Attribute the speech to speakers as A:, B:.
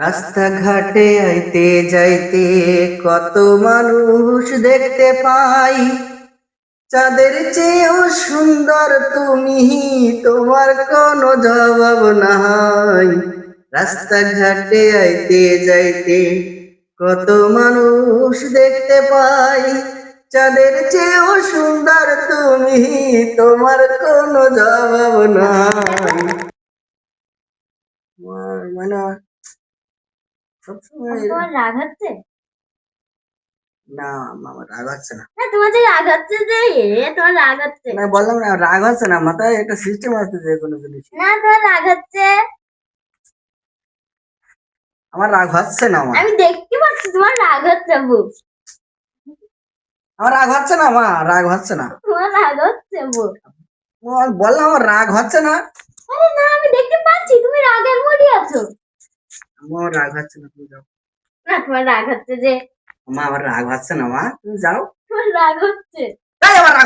A: রাস্তাঘাটে আইতে যাইতে কত মানুষ দেখতে পাই। চাঁদের চেয়েও সুন্দর তুমি, তোমার কোনো জবাব নাই। রাস্তাঘাটে আইতে যাইতে কত মানুষ দেখতে পাই। চাঁদের চেয়েও সুন্দর তুমি, তোমার কোনো জবাব নাই। মানে সবসময়
B: তোমার রাগ হচ্ছে?
A: না আমার রাগ হচ্ছে না।
B: না তোমার যে রাগ হচ্ছে যে এ তোমার রাগ হচ্ছে।
A: না বললাম না রাগ হচ্ছে না মাথায় একটা সিস্টেম আসতে যে কোনো জিনিস।
B: না তোমার রাগ হচ্ছে।
A: আমার রাগ হচ্ছে না আমার
B: আমি দেখতে পাচ্ছি তোমার রাগ হচ্ছে বু
A: আমার রাগ হচ্ছে না মা রাগ হচ্ছে না।
B: তোমার রাগ হচ্ছে বু
A: বললাম আমার রাগ হচ্ছে না।
B: আরে না আমি দেখতে পাচ্ছি তুমি রাগের মুডে আছো
A: আমার রাগ হচ্ছে না তুমি যাও।
B: না তোমার রাগ হচ্ছে যে
A: আমার রাগ হচ্ছে না মা। তুমি যাও।
B: তোমার রাগ হচ্ছে।
A: তাই আমার রাগ